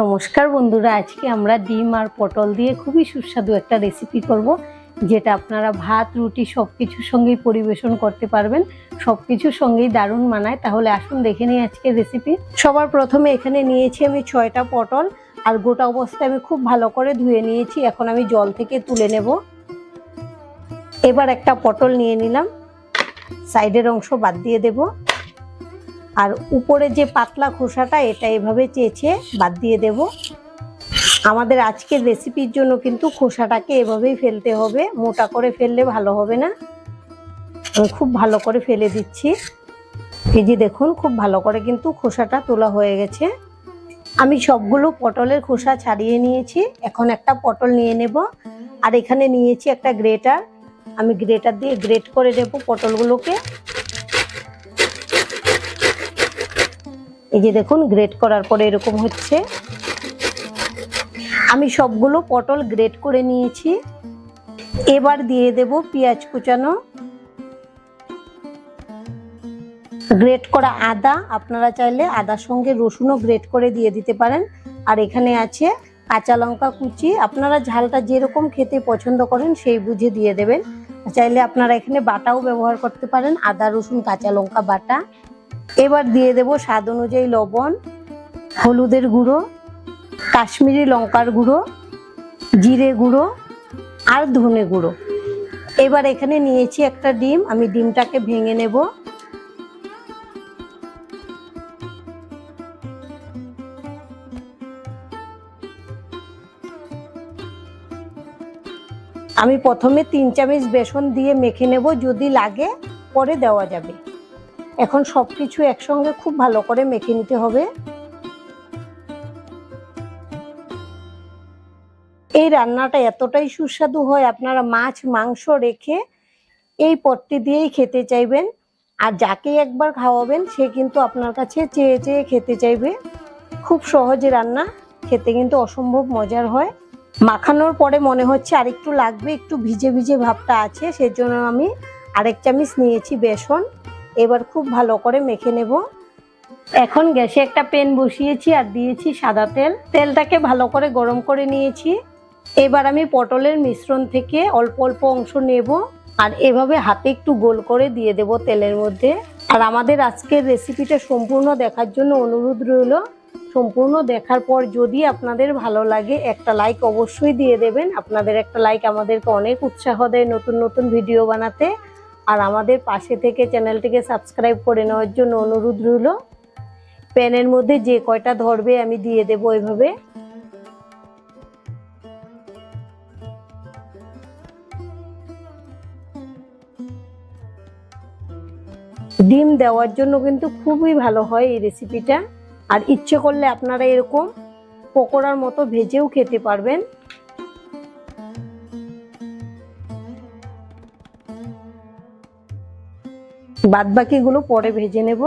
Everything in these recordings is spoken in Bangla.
নমস্কার বন্ধুরা, আজকে আমরা ডিম আর পটল দিয়ে খুবই সুস্বাদু একটা রেসিপি করব, যেটা আপনারা ভাত, রুটি সব কিছুর সঙ্গেই পরিবেশন করতে পারবেন। সব কিছুর সঙ্গেই দারুণ মানায়। তাহলে আসুন দেখে নিই আজকে রেসিপি সবার প্রথমে এখানে নিয়েছি আমি ছয়টা পটল, আর গোটা অবস্থায় আমি খুব ভালো করে ধুয়ে নিয়েছি। এখন আমি জল থেকে তুলে নেব। এবার একটা পটল নিয়ে নিলাম। সাইডের অংশ বাদ দিয়ে দেবো। আর উপরে যে পাতলা খোসাটা, এটা এভাবে চেঁচে বাদ দিয়ে দেব। আমাদের আজকের রেসিপির জন্য কিন্তু খোসাটাকে এভাবেই ফেলতে হবে। মোটা করে ফেললে ভালো হবে না। আমি খুব ভালো করে ফেলে দিচ্ছি। এই যে দেখুন, খুব ভালো করে কিন্তু খোসাটা তোলা হয়ে গেছে। আমি সবগুলো পটলের খোসা ছাড়িয়ে নিয়েছি। এখন একটা পটল নিয়ে নেব। আর এখানে নিয়েছি একটা গ্রেটার। আমি গ্রেটার দিয়ে গ্রেট করে দেব পটলগুলোকে। এই যে দেখুন গ্রেট করার পরে এরকম হচ্ছে। আমি সবগুলো পটল গ্রেট করে নিয়েছি। এবার দিয়ে দেব পেঁয়াজ কুচানো। গ্রেট করা আদা, আপনারা চাইলে আদার সঙ্গে রসুনও গ্রেট করে দিয়ে দিতে পারেন। আর এখানে আছে কাঁচা লঙ্কা কুচি। আপনারা ঝালটা যেরকম খেতে পছন্দ করেন সেই বুঝে দিয়ে দেবেন। চাইলে আপনারা এখানে বাটাও ব্যবহার করতে পারেন। আদা, রসুন, কাঁচা লঙ্কা বাটা। এবার দিয়ে দেব স্বাদ অনুযায়ী লবণ, হলুদের গুঁড়ো, কাশ্মীরি লঙ্কার গুঁড়ো, জিরে গুঁড়ো আর ধনে গুঁড়ো। এবার এখানে নিয়েছি একটা ডিম, আমি ডিমটাকে ভেঙে নেব। আমি প্রথমে তিন চামচ বেসন দিয়ে মেখে নেব, যদি লাগে পরে দেওয়া যাবে। এখন সব কিছু একসঙ্গে খুব ভালো করে মেখে নিতে হবে। এই রান্নাটা এতটাই সুস্বাদু হয়, আপনারা মাছ, মাংস রেখে এই পটটি দিয়েই খেতে চাইবেন। আর যাকে একবার খাওয়াবেন, সে কিন্তু আপনার কাছে চেয়ে চেয়ে খেতে চাইবে। খুব সহজে রান্না, খেতে কিন্তু অসম্ভব মজার হয়। মাখানোর পরে মনে হচ্ছে আরেকটু লাগবে, একটু ভিজে ভিজে ভাবটা আছে, সেজন্য আমি আরেক চামচ নিয়েছি বেসন। এবার খুব ভালো করে মেখে নেব। এখন গ্যাসে একটা প্যান বসিয়েছি আর দিয়েছি সাদা তেল। তেলটাকে ভালো করে গরম করে নিয়েছি। এবার আমি পটলের মিশ্রণ থেকে অল্প অল্প অংশ নেব আর এভাবে হাতে একটু গোল করে দিয়ে দেব তেলের মধ্যে। আর আমাদের আজকের রেসিপিটা সম্পূর্ণ দেখার জন্য অনুরোধ রইল। সম্পূর্ণ দেখার পর যদি আপনাদের ভালো লাগে, একটা লাইক অবশ্যই দিয়ে দেবেন। আপনাদের একটা লাইক আমাদেরকে অনেক উৎসাহ দেয় নতুন নতুন ভিডিও বানাতে। আর আমাদের পাশে থেকে চ্যানেলটিকে সাবস্ক্রাইব করে নেওয়ার জন্য অনুরোধ রইল। প্যানের মধ্যে যে কয়টা ধরবে আমি দিয়ে দেব এভাবে ডিম দেওয়ার জন্য কিন্তু খুবই ভালো হয় এই রেসিপিটা আর ইচ্ছে করলে আপনারা এরকম পকোড়ার মতো ভেজেও খেতে পারবেন। বাদ বাকিগুলো পরে ভেজে নেব।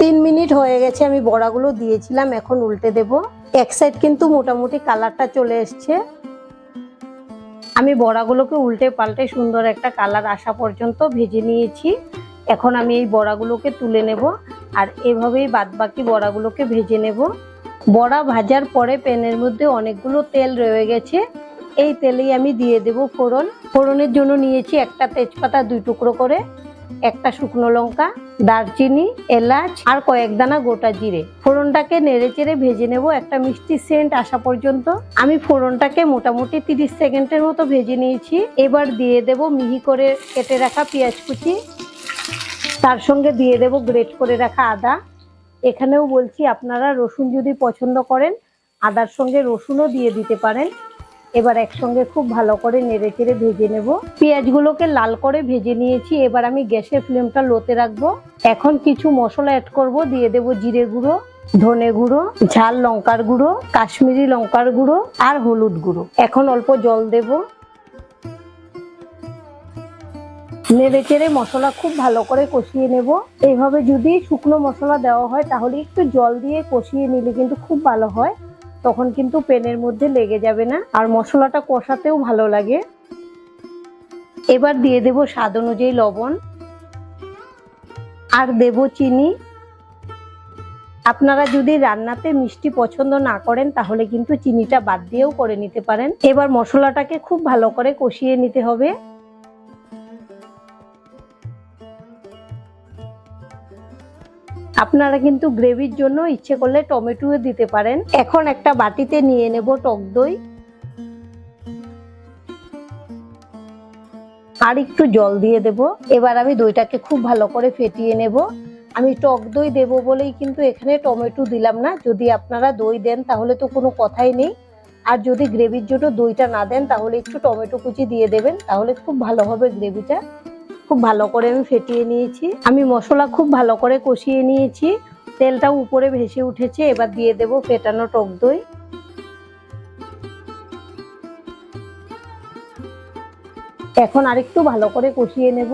তিন মিনিট হয়ে গেছে, আমি বড়াগুলো দিয়েছিলাম, এখন উল্টে দেব। এক সাইড কিন্তু মোটামুটি কালারটা চলে এসছে। আমি বড়াগুলোকে উল্টে পাল্টে সুন্দর একটা কালার আসা পর্যন্ত ভেজে নিয়েছি। এখন আমি এই বড়াগুলোকে তুলে নেব আর এভাবেই বাদ বাকি বড়াগুলোকে ভেজে নেব। বড়া ভাজার পরে প্যানের মধ্যে অনেকগুলো তেল রয়ে গেছে। এই তেলেই আমি দিয়ে দেব ফোড়ন। ফোড়নের জন্য নিয়েছি একটা তেজপাতা দুই টুকরো করে। একটা শুকনো লঙ্কা, দারচিনি, এলাচ আর কয়েক দানা গোটা জিরে। ফোড়নটাকে নেড়ে চেড়ে ভেজে নেব একটা মিষ্টি সেন্ট আসা পর্যন্ত। আমি ফোড়নটাকে মোটামুটি তিরিশ সেকেন্ডের মতো ভেজে নিয়েছি। এবার দিয়ে দেব মিহি করে কেটে রাখা পেঁয়াজ কুচি। তার সঙ্গে দিয়ে দেব গ্রেট করে রাখা আদা। এখানেও বলছি আপনারা রসুন যদি পছন্দ করেন, আদার সঙ্গে রসুনও দিয়ে দিতে পারেন। এবার একসঙ্গে খুব ভালো করে নেড়ে চেড়ে ভেজে নেব। পেঁয়াজগুলোকে লাল করে ভেজে নিয়েছি, এবার আমি গ্যাসের ফ্লেমটা লোতে রাখব। এখন কিছু মশলা অ্যাড করব, দিয়ে দেব জিরে গুঁড়ো, ধনে গুঁড়ো, ঝাল লঙ্কার গুঁড়ো, কাশ্মীরি লঙ্কার গুঁড়ো আর হলুদ গুঁড়ো। এখন অল্প জল দেব। নেড়ে চেড়ে মশলা খুব ভালো করে কষিয়ে নেব। এইভাবে যদি শুকনো মশলা দেওয়া হয়, তাহলে একটু জল দিয়ে কষিয়ে নিলে কিন্তু খুব ভালো হয়। তখন কিন্তু পেনের মধ্যে লেগে যাবে না। আর মশলাটা কষাতেও ভালো লাগে। এবার দিয়ে দেব স্বাদ অনুযায়ী লবণ। আর দেব চিনি। আপনারা যদি রান্নাতে মিষ্টি পছন্দ না করেন, তাহলে কিন্তু চিনিটা বাদ দিয়েও করে নিতে পারেন। এবার মশলাটাকে খুব ভালো করে কষিয়ে নিতে হবে। আপনারা কিন্তু গ্রেভির জন্য ইচ্ছে করলে টমেটোও দিতে পারেন। এখন একটা বাটিতে নিয়ে নেব টক দই। আর একটু জল দিয়ে দেব। এবার আমি দইটাকে খুব ভালো করে ফেটিয়ে নেব। আমি টক দই দেব বলেই কিন্তু এখানে টমেটো দিলাম না। যদি আপনারা দই দেন তাহলে তো কোনো কথাই নেই। আর যদি গ্রেভির জন্য দইটা না দেন তাহলে একটু টমেটো কুচি দিয়ে দেবেন, তাহলে খুব ভালো হবে গ্রেভিটা। খুব ভালো করে আমি ফেটিয়ে নিয়েছি। আমি মশলা খুব ভালো করে কষিয়ে নিয়েছি। তেলটা উপরে ভেসে উঠেছে, এবার দিয়ে দেব ফেটানো টক দই। এখন আরেকটু ভালো করে কষিয়ে নেব।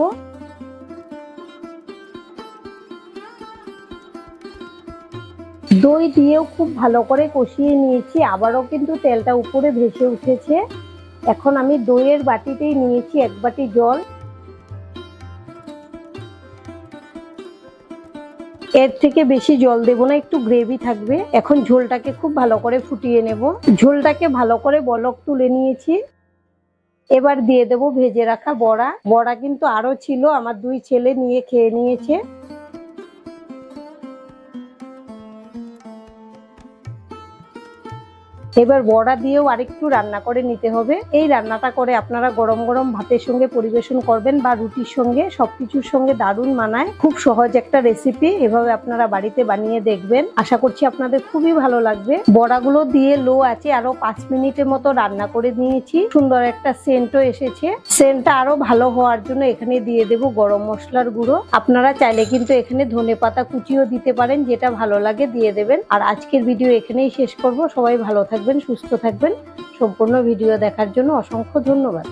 দই দিয়েও খুব ভালো করে কষিয়ে নিয়েছি, আবারও কিন্তু তেলটা উপরে ভেসে উঠেছে। এখন আমি দইয়ের বাটিতেই নিয়েছি এক বাটি জল। এর থেকে বেশি জল দেবো না, একটু গ্রেভি থাকবে। এখন ঝোলটাকে খুব ভালো করে ফুটিয়ে নেব। ঝোলটাকে ভালো করে বলক তুলে নিয়েছি। এবার দিয়ে দেব ভেজে রাখা বড়া। বড়া কিন্তু আরও ছিল, আমার দুই ছেলে নিয়ে খেয়ে নিয়েছে। এবার বড়া দিয়েও আরেকটু রান্না করে নিতে হবে। এই রান্নাটা করে আপনারা গরম গরম ভাতের সঙ্গে পরিবেশন করবেন বা রুটির সঙ্গে, সবকিছুর সঙ্গে দারুণ মানায়। খুব সহজ একটা রেসিপি এভাবে আপনারা বাড়িতে বানিয়ে দেখবেন। আশা করছি আপনাদের খুবই ভালো লাগবে। বড়াগুলো দিয়ে লো আছে আরও পাঁচ মিনিটের মতো রান্না করে নিয়েছি। সুন্দর একটা সেন্টও এসেছে। সেন্টটা আরও ভালো হওয়ার জন্য এখানে দিয়ে দেব গরম মশলার গুঁড়ো। আপনারা চাইলে কিন্তু এখানে ধনে পাতা কুচিও দিতে পারেন, যেটা ভালো লাগে দিয়ে দেবেন। আর আজকের ভিডিও এখানেই শেষ করব। সবাই ভালো থাকবেন সুস্থ থাকবেন। সম্পূর্ণ ভিডিও দেখার জন্য অসংখ্য ধন্যবাদ।